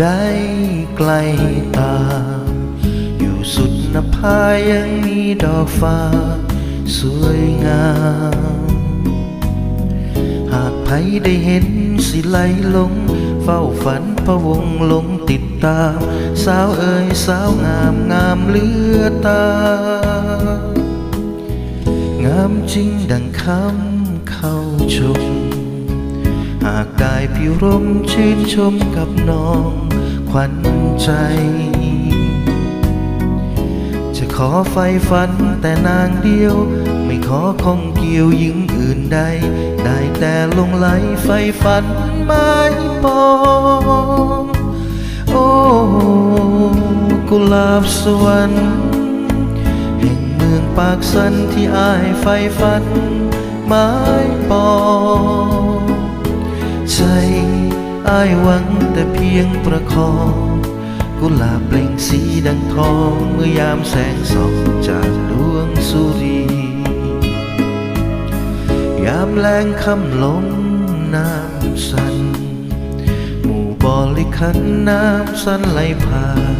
ได้ใกลตา อยู่สุดนภายังมีดอกฟ้า สวยงาม หากใครได้เห็นสิไหลลง เฝ้าฝันพะวงลงติดตาม สาวเอ๋ยสาวงามงามเลือตา งามจริงดังคำเข้าชม หากได้พิรมชื่นชมกับน้องขวัญใจ จะขอไฟฝันแต่นางเดียว ไม่ขอข้องเกี่ยวหญิงอื่นใด ได้แต่ลงไหลไฟฝันไม้ปองโอ้กุหลาบสวรรค์แห่งเมืองปากสันที่อายไฟฝันไม้ปอง ใจอายหวังแต่เพียงประคองกุหลาบเปล่งสีดังทองเมื่อยามแสงส่องจากดวงสุรี ยามแรงคำลมน้ำสัน หมู่บริคันน้ำสันไหลผ่าน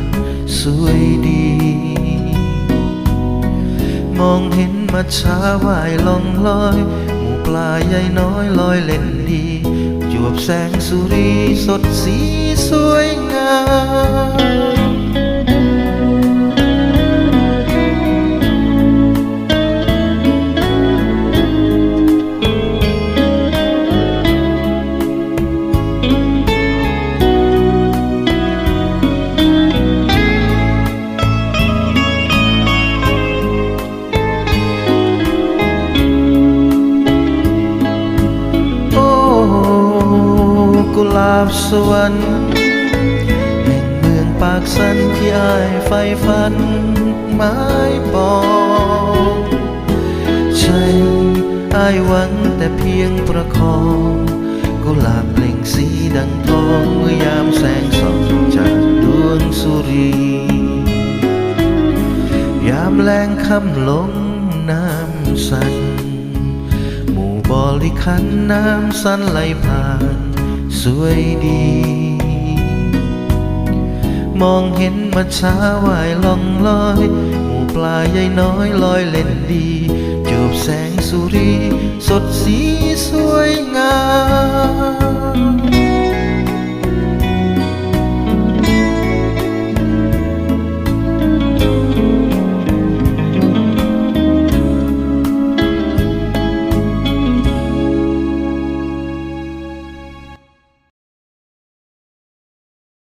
สวยดี มองเห็นมัจฉาว่ายล่องลอย หมู่ปลาใหญ่น้อยลอยเล่นดี จวบแสงสุรีสดสีสวยงามาบสวรรค์แห่งเมืองปากสันที่อายไฟฝันไม้ปองใจอายหวังแต่เพียงประคองกุหลาบเปล่งสีดังทองเมื่อยามแสงส่องจากดวงสุรี ยามแรงคำลงน้ำสันหมู่บริคันน้ำสันไหลผ่าน สวยดี มองเห็นมัช้าว่ายล่องลอยหมู่ปลาใหญ่น้อยลอยเล่นดี จูบแสงสุรี สดสีสวยงาม